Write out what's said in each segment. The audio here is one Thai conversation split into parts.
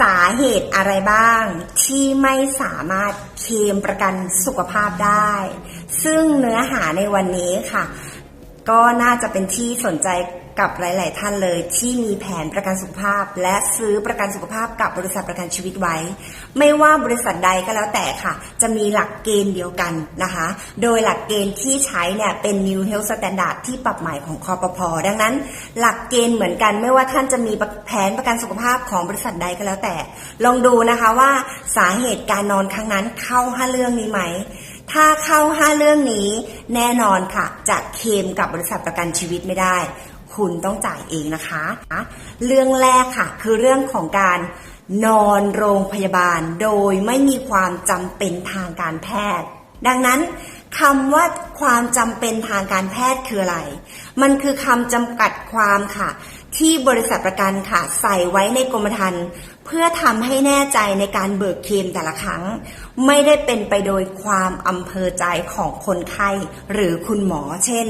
สาเหตุอะไรบ้างที่ไม่สามารถเคลมประกันสุขภาพได้ ซึ่งเนื้อหาในวันนี้ค่ะ ก็น่าจะเป็นที่สนใจ กับหลาย ๆ ท่านเลยที่มีแผนประกันสุขภาพ และซื้อประกันสุขภาพกับบริษัทประกันชีวิตไว้ ไม่ว่าบริษัทใดก็แล้วแต่ค่ะ จะมีหลักเกณฑ์เดียวกันนะคะ โดยหลักเกณฑ์ที่ใช้เนี่ยเป็น New Health Standard ที่ปรับใหม่ของคอปพอดังนั้น หลักเกณฑ์เหมือนกัน ไม่ว่าท่านจะมีแผนประกันสุขภาพของบริษัทใดก็แล้วแต่ ลองดูนะคะว่าสาเหตุการนอนครั้งนั้นเข้าห้าเรื่องนี้ไหมถ้าเข้าห้าเรื่องนี้แน่นอนค่ะ จะเคมกับบริษัทประกันชีวิตไม่ได้ คุณต้องจ่ายเองนะคะ เรื่องแรกค่ะ คือเรื่องของการนอนโรงพยาบาล โดยไม่มีความจำเป็นทางการแพทย์ ดังนั้นคำว่าความจำเป็นทางการแพทย์คืออะไร มันคือคำจำกัดความค่ะ ที่บริษัทประกันค่ะ ใส่ไว้ในกรมธรรม์ เพื่อทำให้แน่ใจในการเบิกเคลมแต่ละครั้ง ไม่ได้เป็นไปโดยความอำเภอใจของคนไข้หรือคุณหมอ เช่น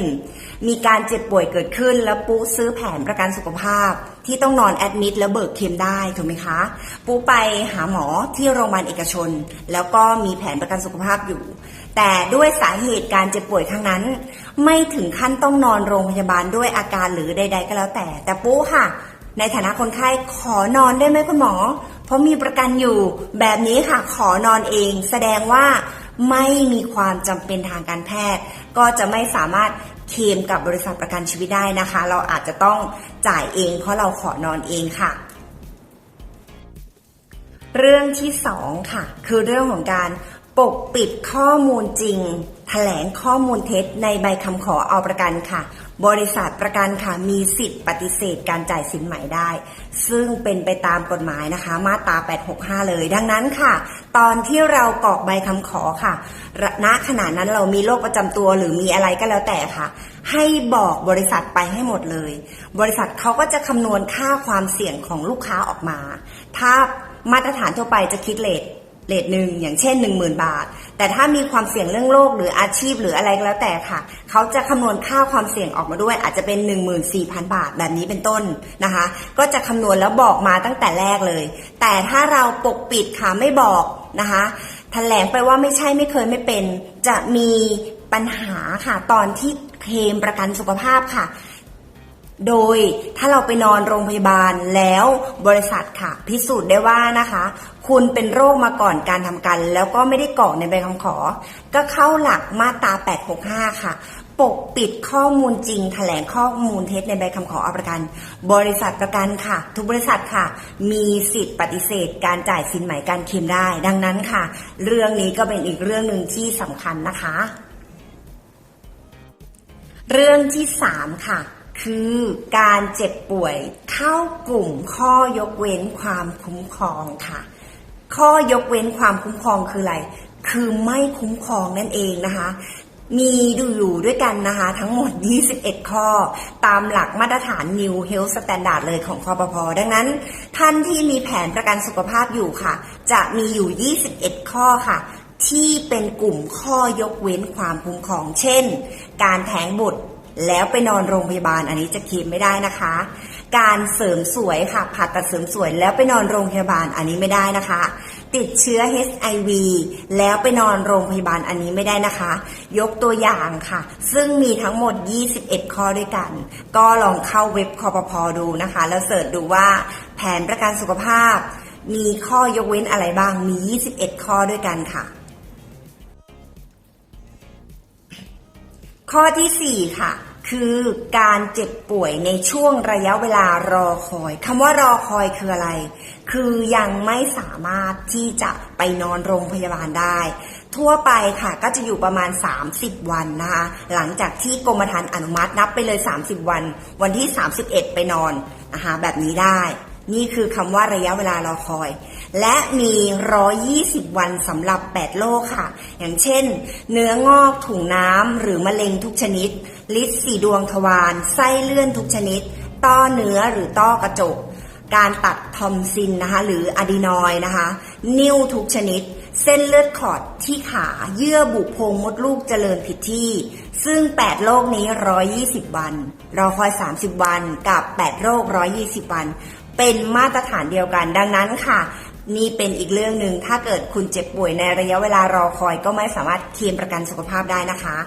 มีการเจ็บป่วยเกิดขึ้น แล้วปุ๊ซื้อแผนประกันสุขภาพ ที่ต้องนอนแอดมิดแล้วเบิกเคลมได้ถูกไหมคะ ปุ๊ไปหาหมอที่โรงพยาบาลเอกชน แล้วก็มีแผนประกันสุขภาพอยู่ แต่ด้วยสาเหตุการเจ็บป่วยครั้งนั้น ไม่ถึงขั้นต้องนอนโรงพยาบาลด้วยอาการหรือใด ๆ ก็แล้วแต่ แต่ปุ๊ค่ะ ในฐานะคนไข้ขอนอนได้ไหมคุณหมอ เพราะมีประกันอยู่แบบนี้ค่ะขอนอนเอง แสดงว่าไม่มีความจำเป็นทางการแพทย์ ก็จะไม่สามารถเคลมกับบริษัทประกันชีวิตได้นะคะ เราอาจจะต้องจ่ายเอง เพราะเราขอนอนเองค่ะ เรื่องที่สองค่ะ คือเรื่องของการปกปิดข้อมูลจริงแถลงข้อมูลเท็จในใบคำขอเอาประกันค่ะ บริษัทประกันค่ะมีสิทธิ์ปฏิเสธการจ่ายสินใหม่ได้ ซึ่งเป็นไปตามกฎหมายนะคะ มาตรา 865 เลย ดังนั้นค่ะ ตอนที่เรากรอกใบคำขอค่ะณขณะนั้นเรามีโรคประจำตัวหรือมีอะไรก็แล้วแต่ค่ะ ให้บอกบริษัทไปให้หมดเลย บริษัทเขาก็จะคำนวณค่าความเสี่ยงของลูกค้าออกมา ถ้ามาตรฐานทั่วไปจะคิดเลท เลทหนึ่งอย่างเช่น 10,000 บาท แต่ถ้ามีความเสี่ยงเรื่องโรคหรืออาชีพหรืออะไรก็แล้วแต่ค่ะ เขาจะคำนวณค่าความเสี่ยงออกมาด้วยอาจจะเป็น 14,000 บาทแบบนี้เป็นต้นนะคะ ก็จะคำนวณแล้วบอกมาตั้งแต่แรกเลย แต่ถ้าเราปกปิดค่ะไม่บอกนะคะแถลงไปว่าไม่ใช่ไม่เคยไม่เป็น จะมีปัญหาค่ะตอนที่เคลมประกันสุขภาพค่ะ โดยถ้าเราไปนอนโรงพยาบาลแล้วบริษัทค่ะ พิสูจน์ได้ว่านะคะ คุณเป็นโรคมาก่อนการทำกันแล้วก็ไม่ได้กรอกในใบคำขอ ก็เข้าหลักมาตรา 865 ค่ะ ปกปิดข้อมูลจริงแถลงข้อมูลเท็จในใบคำขอเอาประกัน บริษัทประกันค่ะ ทุกบริษัทค่ะ มีสิทธิ์ปฏิเสธ การจ่ายสินใหมการเคลมได้ ดังนั้นค่ะ เรื่องนี้ก็เป็นอีกเรื่องหนึ่งที่สำคัญนะคะ เรื่องที่สามค่ะ คือการเจ็บป่วยเข้ากลุ่มข้อยกเว้นความคุ้มครองค่ะ ข้อยกเว้นความคุ้มครองคืออะไร คือไม่คุ้มครองนั่นเองนะคะ มีดูอยู่ด้วยกันนะคะ ทั้งหมด 21 ข้อ ตามหลักมาตรฐาน New Health Standard เลยของคอปพอดังนั้น ท่านที่มีแผนประกันสุขภาพอยู่ค่ะ จะมีอยู่ 21 ข้อค่ะที่เป็นกลุ่มข้อยกเว้นความคุ้มครอง เช่น การแท้งบุตร แล้วไปนอนโรงพยาบาลอันนี้จะคลมไม่ได้นะคะ การเสริมสวยค่ะผ่าตัดเสริมสวยแล้วไปนอนโรงพยาบาลอันนี้ไม่ได้นะคะ ติดเชื้อ HIV แล้วไปนอนโรงพยาบาลอันนี้ไม่ได้นะคะ ยกตัวอย่างค่ะ ซึ่งมีทั้งหมด 21 ข้อด้วยกัน ก็ลองเข้าเว็บคอปพอดูนะคะ แล้วเสิร์ชดูว่าแผนประกันสุขภาพ มีข้อยกเว้นอะไรบ้างมี 21 ข้อด้วยกันค่ะ ข้อที่ 4 ค่ะ คือการเจ็บป่วยในช่วงระยะเวลารอคอยคำว่ารอคอยคืออะไร คือยังไม่สามารถที่จะไปนอนโรงพยาบาลได้ ทั่วไปค่ะก็จะอยู่ประมาณ 30 วันนะคะหลังจากที่กรมธรรม์อนุมัตินับไปเลย 30 วัน วันที่ 31 ไปนอนนะคะแบบนี้ได้ นี่คือคำว่าระยะเวลารอคอย และมี 120 วันสำหรับ 8 โรคค่ะ อย่างเช่น เนื้องอกถุงน้ำหรือมะเร็งทุกชนิด ลิดสีดวงทวารไส้เลื่อนทุกชนิด ต้อเนื้อหรือต้อกระจก การตัดทอมซินนะคะ หรืออะดีนอยนะคะ นิ่วทุกชนิด เส้นเลือดขอดที่ขาเยื่อบุโพรงมดลูกเจริญผิดที่ ซึ่ง 8 โรคนี้ 120 วัน รอคอย 30 วันกับ 8 โรค 120 วัน เป็นมาตรฐานเดียวกันดังนั้นค่ะ นี่เป็นอีกเรื่องหนึ่งถ้าเกิดคุณเจ็บป่วยในระยะเวลารอคอยก็ไม่สามารถเคลมประกันสุขภาพได้นะคะ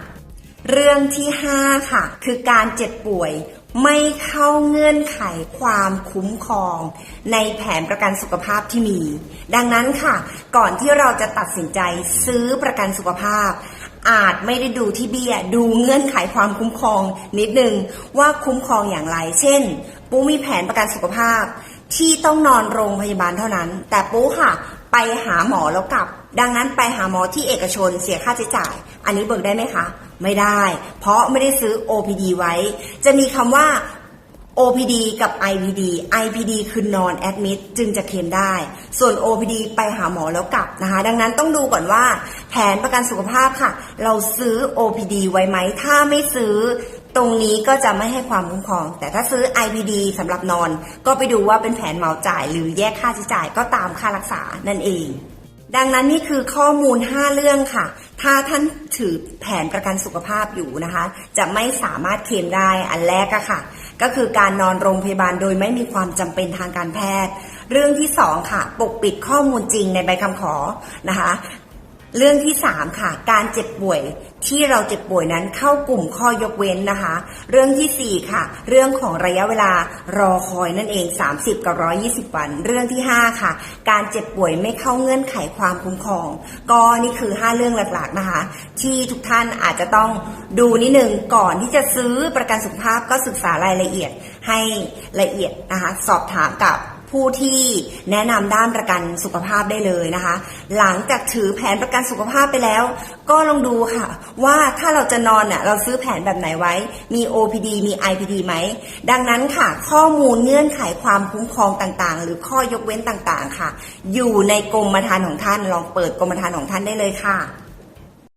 เรื่องที่ 5 ค่ะ คือการเจ็บป่วยไม่เข้าเงื่อนไขความคุ้มครอง ในแผนประกันสุขภาพที่มี ดังนั้นค่ะ ก่อนที่เราจะตัดสินใจซื้อประกันสุขภาพ อาจไม่ได้ดูที่เบี้ยดูเงื่อนไขความคุ้มครองนิดนึงว่าคุ้มครองอย่างไร เช่น ปูมีแผนประกันสุขภาพ ที่ต้องนอนโรงพยาบาลเท่านั้น แต่ปูค่ะ ไปหาหมอแล้วกลับ ดังนั้นไปหาหมอที่เอกชนเสียค่าใช้จ่าย อันนี้เบิกได้ไหมคะ ไม่ได้ เพราะไม่ได้ซื้อ OPD ไว้ จะมีคำว่า OPD กับ IPD IPD คือนอนแอดมิดจึงจะเคลมได้ ส่วน OPD ไปหาหมอแล้วกลับนะคะ ดังนั้นต้องดูก่อนว่า แผนประกันสุขภาพค่ะ เราซื้อ OPD ไว้ไหม ถ้าไม่ซื้อ ตรงนี้ก็จะไม่ให้ความคุ้มครอง แต่ถ้าซื้อ IPD สำหรับนอน ก็ไปดูว่าเป็นแผนเหมาจ่าย หรือแยกค่าใช้จ่ายก็ตามค่ารักษานั่นเอง ดังนั้นนี่คือข้อมูล 5 เรื่องค่ะ ถ้าท่านถือแผนประกันสุขภาพอยู่นะคะ จะไม่สามารถเคลมได้อันแรกอะค่ะ ก็คือการนอนโรงพยาบาลโดยไม่มีความจำเป็นทางการแพทย์เรื่องที่ 2 ค่ะ ปกปิดข้อมูลจริงในใบคำขอนะคะ เรื่องที่ 3 ค่ะ การเจ็บป่วยที่เราเจ็บป่วยนั้นเข้ากลุ่มข้อยกเว้นนะคะ เรื่องทีสี่ 4 ค่ะ เรื่องของระยะเวลารอคอยนั่นเอง 30 กับ 120 วัน เรื่องที่ 5 ค่ะ การเจ็บป่วยไม่เข้าเงื่อนไขความคุ้มครอง ก็นี่คือ 5 เรื่องหลักๆนะคะ ที่ทุกท่านอาจจะต้องดูนิดนึงก่อนที่จะซื้อประกันสุขภาพก็ศึกษารายละเอียดให้ละเอียดนะคะ สอบถามกับ ผู้ที่แนะนำด้านประกันสุขภาพได้เลยนะคะ หลังจากถือแผนประกันสุขภาพไปแล้ว ก็ลองดูค่ะ ว่าถ้าเราจะนอนน่ะเราซื้อแผนแบบไหนไว้ มี OPD มี IPD ไหม ดังนั้นค่ะ ข้อมูลเงื่อนไขความคุ้มครองต่างๆ หรือข้อยกเว้นต่างๆค่ะ อยู่ในกรมธรรม์ของท่านลองเปิดกรมธรรม์ของท่านได้เลยค่ะ